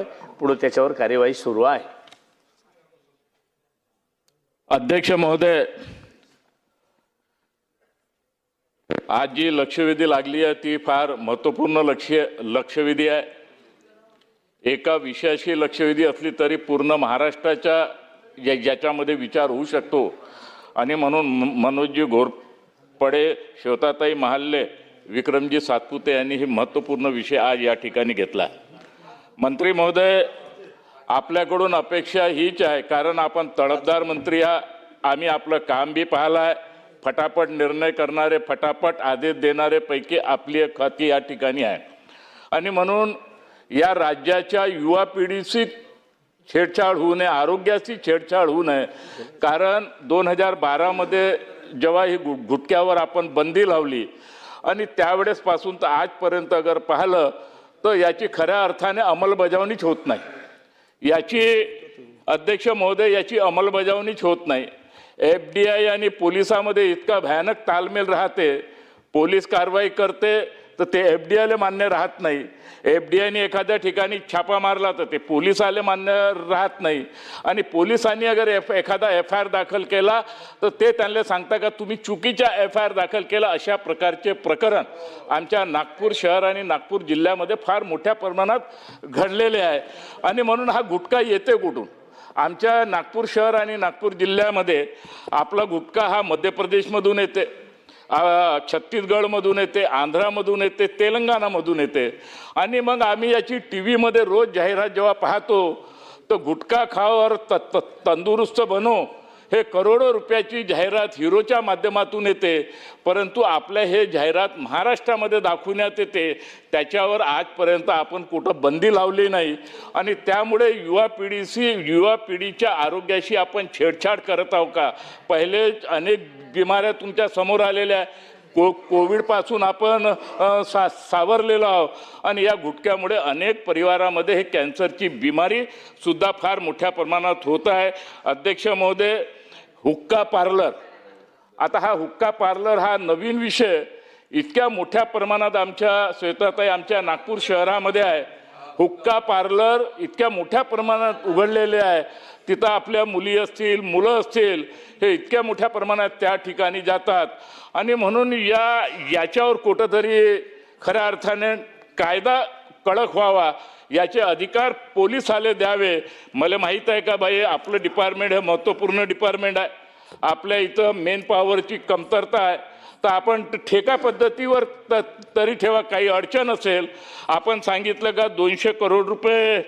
पुढे त्याच्यावर कार्यवाही सुरू आहे. अध्यक्ष महोदय आज जी लक्षवेधी लागली आहे ती फार महत्त्वपूर्ण लक्ष लक्षवेधी आहे. एका विषयाशी लक्षवेधी असली तरी पूर्ण महाराष्ट्राच्या या ज्याच्यामध्ये विचार होऊ शकतो. आणि म्हणून मनोजजी घोरपडे श्वेताताई महाल्ले विक्रमजी सातपुते यांनी ही महत्त्वपूर्ण विषय आज या ठिकाणी घेतला. मंत्री महोदय आपल्याकडून अपेक्षा हीच आहे कारण आपण तडफदार मंत्री हा आम्ही आपलं काम बी पाहिलं आहे फटाफट निर्णय करणारे फटाफट आदेश देणारे पैकी आपली एक खाती या ठिकाणी आहे. आणि म्हणून या राज्याच्या युवा पिढीशी छेडछाड होऊ नये आरोग्याशी छेडछाड होऊ नये. कारण दोन हजार बारामध्ये जेव्हा ही गु गुटख्यावर आपण बंदी लावली आणि त्यावेळेसपासून तर आजपर्यंत अगर पाहिलं तर याची खऱ्या अर्थाने अंमलबजावणीच होत नाही. याची अध्यक्ष महोदय याची अंमलबजावणीच होत नाही. एफ डी आय आणि पोलिसामध्ये इतका भयानक तालमेल राहते पोलीस कारवाई करते तर ते एफ डी आयला मान्य राहत नाही. एफ डी आयने एखाद्या ठिकाणी छापा मारला तर ते पोलिसाला मान्य राहत नाही. आणि पोलिसांनी अगर एफ एखादा एफ आय आर दाखल केला तर ते त्यांना सांगता का तुम्ही चुकीच्या एफ आय आर दाखल केला अशा प्रकारचे प्रकरण आमच्या नागपूर शहर आणि नागपूर जिल्ह्यामध्ये फार मोठ्या प्रमाणात घडलेले आहे. आणि म्हणून हा गुटखा येते कुठून? आमच्या नागपूर शहर आणि नागपूर जिल्ह्यामध्ये आपला गुटखा हा मध्य प्रदेशमधून येते. छत्तीसगडमधून येते आंध्रामधून येते तेलंगणामधून येते. आणि मग आम्ही याची टी व्हीमध्ये रोज जाहिरात जेव्हा पाहतो तर गुटखा खावर त त तंदुरुस्त बनो. हे करोडो रुपयाची जाहिरात हिरोच्या माध्यमातून येते परंतु आपल्या हे जाहिरात महाराष्ट्रामध्ये दाखवण्यात येते त्याच्यावर आजपर्यंत आपण कुठं बंदी लावली नाही. आणि त्यामुळे युवा पिढीशी युवा पिढीच्या आरोग्याशी आपण छेडछाड करत आहोत का? पहिले अनेक बिमाऱ्या तुमच्यासमोर आलेल्या आहे को कोविडपासून आपण सा सावरलेलो आहोत. आणि या गुटख्यामुळे अनेक परिवारामध्ये हे कॅन्सरची बिमारी सुद्धा फार मोठ्या प्रमाणात होत आहे. अध्यक्ष महोदय हुक्का पार्लर. आता हा हुक्का पार्लर हा नवीन विषय. इतक्या मोठ्या प्रमाणात आमच्या श्वेताताई आमच्या नागपूर शहरामध्ये आहे. हुक्का पार्लर इतक्या मोठ्या प्रमाणात उघडलेले आहे. तिथं आपल्या मुली असतील मुलं असतील हे इतक्या मोठ्या प्रमाणात त्या ठिकाणी जातात. आणि म्हणून या याच्यावर कुठंतरी खऱ्या अर्थाने कायदा कडक व्हावा याचे अधिकार पोलिसाले द्यावे. मला माहीत आहे का बाई आपलं डिपार्टमेंट हे महत्त्वपूर्ण डिपार्टमेंट आहे. आपल्या इथं मेन पॉवरची कमतरता आहे. तर आपण ठेका पद्धतीवर त तरी ठेवा काही अडचण असेल. आपण सांगितलं का दोनशे करोड रुपये